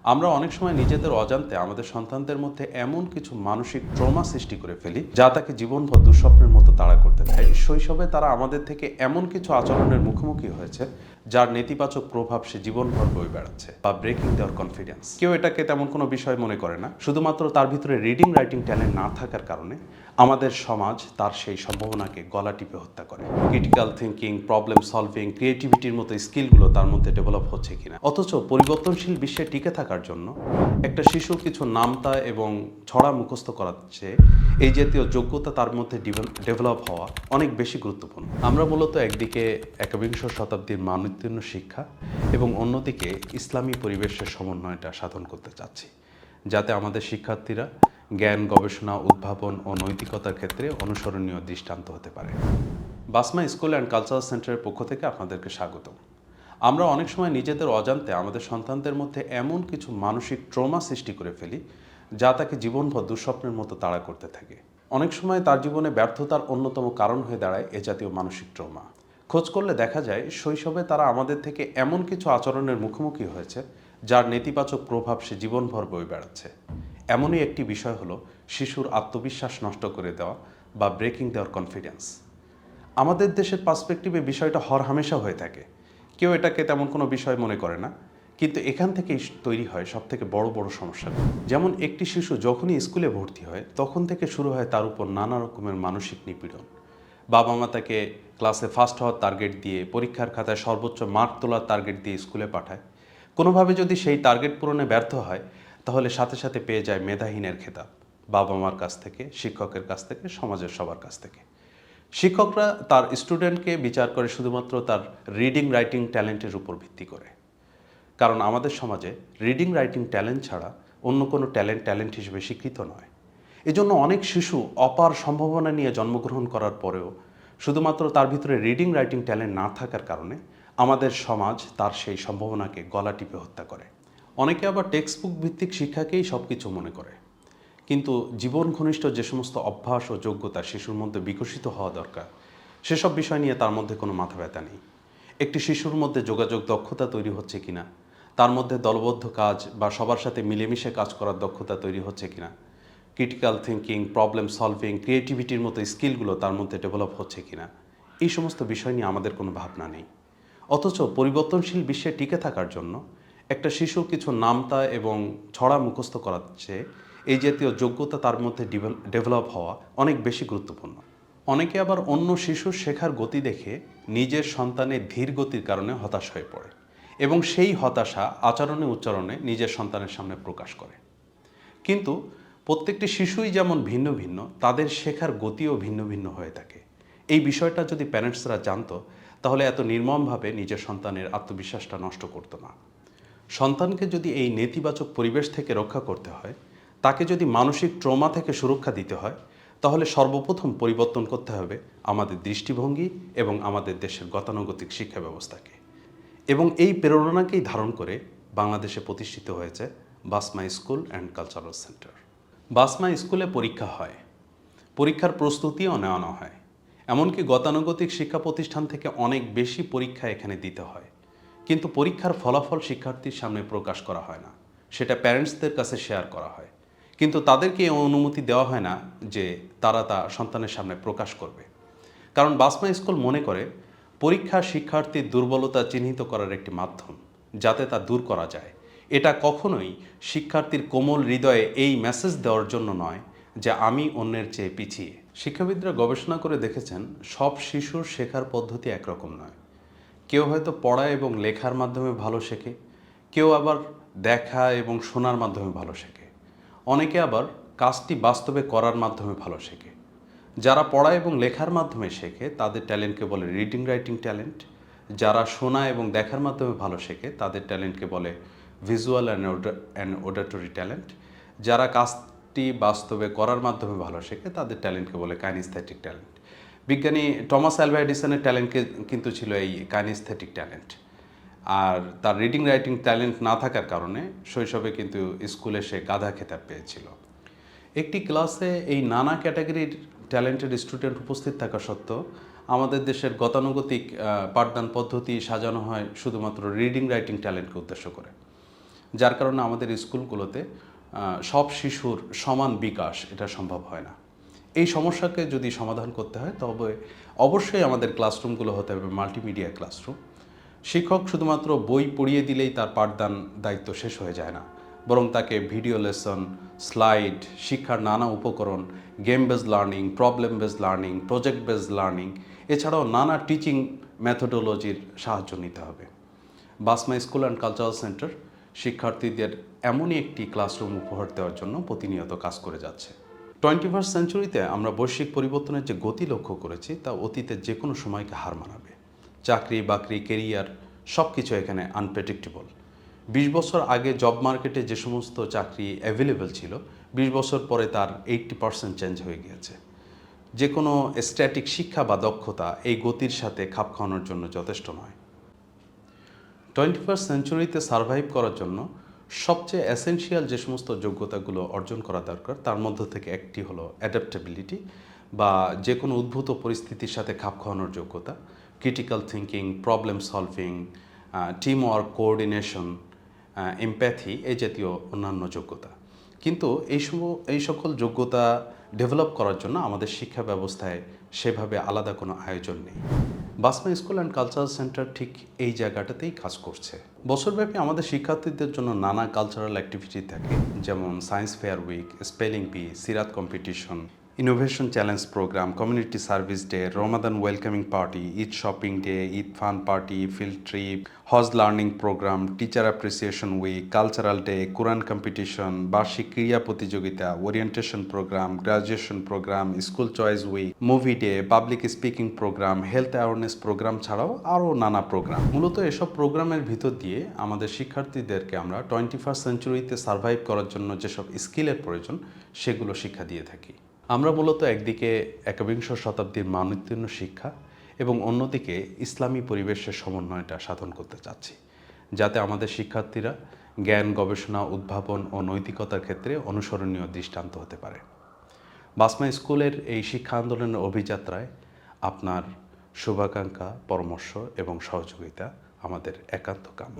আমরা অনেক সময় নিজেদের অজান্তে আমাদের সন্তানদের মধ্যে এমন কিছু মানসিক ট্রমা সৃষ্টি করে ফেলি, যা তাকে জীবনভর দুঃস্বপ্নের মতো তাড়া করতে থাকে শৈশবে তারা আমাদের থেকে এমন কিছু আচরণের মুখোমুখি হয়েছে যার নেতিবাচক প্রভাব সে জীবনভর বয়ে বেড়াচ্ছে বা ব্রেকিং দেওয়ার কনফিডেন্স কেউ এটাকে তেমন কোনো বিষয় মনে করে না। শুধুমাত্র তার ভিতরে রিডিং রাইটিং ট্যালেন্ট না থাকার কারণে আমাদের সমাজ তার সেই সম্ভাবনাকে গলা টিপে হত্যা করে। ক্রিটিক্যাল থিঙ্কিং প্রবলেম সলভিং ক্রিয়েটিভিটির মতো স্কিলগুলো তার মধ্যে ডেভেলপ হচ্ছে কিনা। অথচ পরিবর্তনশীল বিশ্বে টিকে থাকার জন্য একটা শিশু কিছু নামতা এবং ছড়া মুখস্থ করাচ্ছে এই জাতীয় যোগ্যতা তার মধ্যে ডেভেলপ হওয়া অনেক বেশি গুরুত্বপূর্ণ। আমরা মূলত একদিকে একবিংশ শতাব্দীর মানোত্তীর্ণ শিক্ষা এবং অন্যদিকে ইসলামী পরিবেশের সমন্বয়টা সাধন করতে চাচ্ছি, যাতে আমাদের শিক্ষার্থীরা জ্ঞান, গবেষণা, উদ্ভাবন ও নৈতিকতার ক্ষেত্রে অনুসরণীয় দৃষ্টান্ত হতে পারে। বাসমা স্কুল অ্যান্ড কালচারাল সেন্টারের পক্ষ থেকে আপনাদেরকে স্বাগত আমরা অনেক সময় নিজেদের অজান্তে আমাদের সন্তানদের মধ্যে এমন কিছু মানসিক ট্রমা সৃষ্টি করে ফেলি, যা তাকে জীবনভর দুঃস্বপ্নের মতো তাড়া করতে থাকে। অনেক সময় তার জীবনে ব্যর্থতার অন্যতম কারণ হয়ে দাঁড়ায় এ জাতীয় মানসিক ট্রমা। খোঁজ করলে দেখা যায় শৈশবে তারা আমাদের থেকে এমন কিছু আচরণের মুখোমুখি হয়েছে, যার নেতিবাচক প্রভাব সে জীবনভর বয়ে বেড়াচ্ছে। এমনই একটি বিষয় হলো শিশুর আত্মবিশ্বাস নষ্ট করে দেওয়া বা ব্রেকিং দেওয়ার কনফিডেন্স আমাদের দেশের পার্সপেক্টিভে বিষয়টা হর হামেশা হয়ে থাকে। কেউ এটাকে তেমন কোনো বিষয় মনে করে না, কিন্তু এখান থেকেই তৈরি হয় সব থেকে বড় বড় সমস্যা। যেমন একটি শিশু যখনই স্কুলে ভর্তি হয়, তখন থেকে শুরু হয় তার উপর নানা রকমের মানসিক নিপীড়ন। বাবা মা তাকে ক্লাসে ফার্স্ট হওয়ার টার্গেট দিয়ে, পরীক্ষার খাতায় সর্বোচ্চ মার্ক তোলার টার্গেট দিয়ে স্কুলে পাঠায়। কোনোভাবে যদি সেই টার্গেট পূরণে ব্যর্থ হয়, তাহলে সাথে সাথে পেয়ে যায় মেধাহীনের খেতাব বাবা মার কাছ থেকে, শিক্ষকের কাছ থেকে, সমাজের সবার কাছ থেকে। শিক্ষকরা তার স্টুডেন্টকে বিচার করে শুধুমাত্র তার রিডিং রাইটিং ট্যালেন্টের উপর ভিত্তি করে। কারণ আমাদের সমাজে রিডিং রাইটিং ট্যালেন্ট ছাড়া অন্য কোনো ট্যালেন্ট ট্যালেন্ট হিসেবে স্বীকৃত নয়। এজন্য অনেক শিশু অপার সম্ভাবনা নিয়ে জন্মগ্রহণ করার পরেও শুধুমাত্র তার ভিতরে রিডিং, রাইটিং ট্যালেন্ট না থাকার কারণে আমাদের সমাজ তার সেই সম্ভাবনাকে গলা টিপে হত্যা করে। অনেকে আবার টেক্সট বুক ভিত্তিক শিক্ষাকেই সব কিছু মনে করে। কিন্তু জীবন ঘনিষ্ঠ যে সমস্ত অভ্যাস ও যোগ্যতা শিশুর মধ্যে বিকশিত হওয়া দরকার, সেসব বিষয় নিয়ে তার মধ্যে কোনো মাথা ব্যথা নেই। একটি শিশুর মধ্যে যোগাযোগ দক্ষতা তৈরি হচ্ছে কিনা, তার মধ্যে দলবদ্ধ কাজ বা সবার সাথে মিলেমিশে কাজ করার দক্ষতা তৈরি হচ্ছে কিনা ক্রিটিক্যাল থিঙ্কিং প্রবলেম সলভিং ক্রিয়েটিভিটির মতো স্কিলগুলো তার মধ্যে ডেভেলপ হচ্ছে কিনা? এই সমস্ত বিষয় নিয়ে আমাদের কোনো ভাবনা নেই। অথচ পরিবর্তনশীল বিশ্বে টিকে থাকার জন্য একটা শিশু কিছু নামতা এবং ছড়া মুখস্থ করাচ্ছে এই জাতীয় যোগ্যতা তার মধ্যে ডেভেলপ হওয়া অনেক বেশি গুরুত্বপূর্ণ। অনেকে আবার অন্য শিশুর শেখার গতি দেখে নিজের সন্তানের ধীর গতির কারণে হতাশ হয়ে পড়ে এবং সেই হতাশা আচরণে উচ্চারণে নিজের সন্তানের সামনে প্রকাশ করে। কিন্তু প্রত্যেকটি শিশুই যেমন ভিন্ন ভিন্ন, তাদের শেখার গতিও ভিন্ন ভিন্ন হয়ে থাকে। এই বিষয়টা যদি প্যারেন্টসরা জানতো, তাহলে এত নির্মমভাবে নিজের সন্তানের আত্মবিশ্বাসটা নষ্ট করতো না। সন্তানকে যদি এই নেতিবাচক পরিবেশ থেকে রক্ষা করতে হয়, তাকে যদি মানসিক ট্রমা থেকে সুরক্ষা দিতে হয়, তাহলে সর্বপ্রথম পরিবর্তন করতে হবে আমাদের দৃষ্টিভঙ্গি এবং আমাদের দেশের গতানুগতিক শিক্ষা ব্যবস্থাকে। এবং এই প্রেরণাকেই ধারণ করে বাংলাদেশে প্রতিষ্ঠিত হয়েছে Basma school and cultural centre Basma স্কুলে পরীক্ষা হয়। পরীক্ষার প্রস্তুতিও নেওয়ানো হয়। এমনকি গতানুগতিক শিক্ষা প্রতিষ্ঠান থেকে অনেক বেশি পরীক্ষা এখানে দিতে হয়। কিন্তু পরীক্ষার ফলাফল শিক্ষার্থীর সামনে প্রকাশ করা হয় না। সেটা প্যারেন্টসদের কাছে শেয়ার করা হয়। কিন্তু তাদেরকে অনুমতি দেওয়া হয় না যে তারা তা সন্তানের সামনে প্রকাশ করবে। কারণ বাসমা স্কুল মনে করে, পরীক্ষা শিক্ষার্থীর দুর্বলতা চিহ্নিত করার একটি মাধ্যম, যাতে তা দূর করা যায়। এটা কখনোই শিক্ষার্থীর কোমল হৃদয়ে এই মেসেজ দেওয়ার জন্য নয় যে আমি অন্যের চেয়ে পিছিয়ে। শিক্ষাবিদরা গবেষণা করে দেখেছেন, সব শিশুর শেখার পদ্ধতি একরকম নয়। কেউ হয়তো পড়া এবং লেখার মাধ্যমে ভালো শেখে, কেউ আবার দেখা এবং শোনার মাধ্যমে ভালো শেখে। অনেকে আবার কাজটি বাস্তবে করার মাধ্যমে ভালো শেখে। যারা পড়া এবং লেখার মাধ্যমে শেখে, তাদের ট্যালেন্টকে বলে রিডিং রাইটিং ট্যালেন্ট যারা শোনা এবং দেখার মাধ্যমে ভালো শেখে, তাদের ট্যালেন্টকে বলে visual and and auditory talent যারা কাজটি বাস্তবে করার মাধ্যমে ভালো শেখে, তাদের ট্যালেন্টকে বলে কাইনিস্থেটিক ট্যালেন্ট বিজ্ঞানী টমাস অ্যালভা এডিসনের ট্যালেন্টকে কিন্তু ছিল এই কাইনিস্থেটিক ট্যালেন্ট আর তার রিডিং রাইটিং ট্যালেন্ট না থাকার কারণে শৈশবে কিন্তু স্কুলে সে গাধা খেতাব পেয়েছিল। একটি ক্লাসে এই নানা ক্যাটাগরির ট্যালেন্টেড স্টুডেন্ট উপস্থিত থাকা সত্ত্বেও আমাদের দেশের গতানুগতিক পাঠদান পদ্ধতি সাজানো হয় শুধুমাত্র রিডিং রাইটিং ট্যালেন্টকে উদ্দেশ্য করে। যার কারণে আমাদের স্কুলগুলোতে সব শিশুর সমান বিকাশ এটা সম্ভব হয় না। এই সমস্যাকে যদি সমাধান করতে হয়, তবে অবশ্যই আমাদের ক্লাসরুমগুলো হতে হবে মাল্টিমিডিয়া ক্লাসরুম শিক্ষক শুধুমাত্র বই পড়িয়ে দিলেই তার পাঠদান দায়িত্ব শেষ হয়ে যায় না। বরং তাকে ভিডিও লেসন স্লাইড শিক্ষার নানা উপকরণ game base learning problem base learning project base learning এছাড়াও নানা টিচিং মেথোডোলজির সাহায্য নিতে হবে। Basma school and cultural centre শিক্ষার্থীদের এমনই একটি ক্লাসরুম উপহার দেওয়ার জন্য প্রতিনিয়ত কাজ করে যাচ্ছে। টোয়েন্টি ফার্স্ট সেঞ্চুরিতে আমরা বৈশ্বিক পরিবর্তনের যে গতি লক্ষ্য করেছি, তা অতীতের যে কোনো সময়কে হার মানাবে। চাকরি, বাকরি কেরিয়ার সব কিছু এখানে আনপ্রেডিক্টেবল বিশ বছর আগে জব মার্কেটে যে সমস্ত চাকরি অ্যাভেলেবেল ছিল, বিশ বছর পরে তার এইট্টি পার্সেন্ট চেঞ্জ হয়ে গিয়েছে। যে কোনো স্ট্যাটিক শিক্ষা বা দক্ষতা এই গতির সাথে খাপ খাওয়ানোর জন্য যথেষ্ট নয়। টোয়েন্টি ফার্স্ট সেঞ্চুরিতে সার্ভাইভ করার জন্য সবচেয়ে এসেনশিয়াল যে সমস্ত যোগ্যতাগুলো অর্জন করা দরকার, তার মধ্য থেকে একটি হলো অ্যাডাপ্টেবিলিটি বা যে কোনো উদ্ভূত পরিস্থিতির সাথে খাপ খাওয়ানোর যোগ্যতা critical thinking problem solving team work coordination empathy এই জাতীয় অন্যান্য যোগ্যতা। কিন্তু এই সম, এই সকল যোগ্যতা ডেভেলপ করার জন্য আমাদের শিক্ষা ব্যবস্থায় সেভাবে আলাদা কোনো আয়োজন নেই। Basma school and cultural centre ঠিক এই জায়গাটাতেই কাজ করছে। বছরব্যাপী আমাদের শিক্ষার্থীদের জন্য নানা কালচারাল অ্যাক্টিভিটি থাকে, যেমন science fair week spelling bee সিরাত competition innovation challenge program community service day Ramadan welcoming party Eid shopping day Eid fun party field trip Hajj learning program teacher appreciation week cultural day Quran competition বার্ষিক ক্রীড়া প্রতিযোগিতা orientation program graduation program school choice week movie day public speaking program health awareness program ছাড়াও আরও নানা programme মূলত এসব প্রোগ্রামের ভিতর দিয়ে আমাদের শিক্ষার্থীদেরকে আমরা টোয়েন্টি ফার্স্ট সেঞ্চুরিতে সার্ভাইভ করার জন্য যেসব স্কিলের প্রয়োজন, সেগুলো শিক্ষা দিয়ে থাকি। আমরা মূলত একদিকে একবিংশ শতাব্দীর মানোত্তীর্ণ শিক্ষা এবং অন্যদিকে ইসলামী পরিবেশের সমন্বয়টা সাধন করতে চাচ্ছি, যাতে আমাদের শিক্ষার্থীরা জ্ঞান, গবেষণা, উদ্ভাবন ও নৈতিকতার ক্ষেত্রে অনুসরণীয় দৃষ্টান্ত হতে পারে। বাসমা স্কুলের এই শিক্ষা আন্দোলনের অভিযাত্রায় আপনার শুভাকাঙ্ক্ষা, পরামর্শ এবং সহযোগিতা আমাদের একান্ত কাম্য।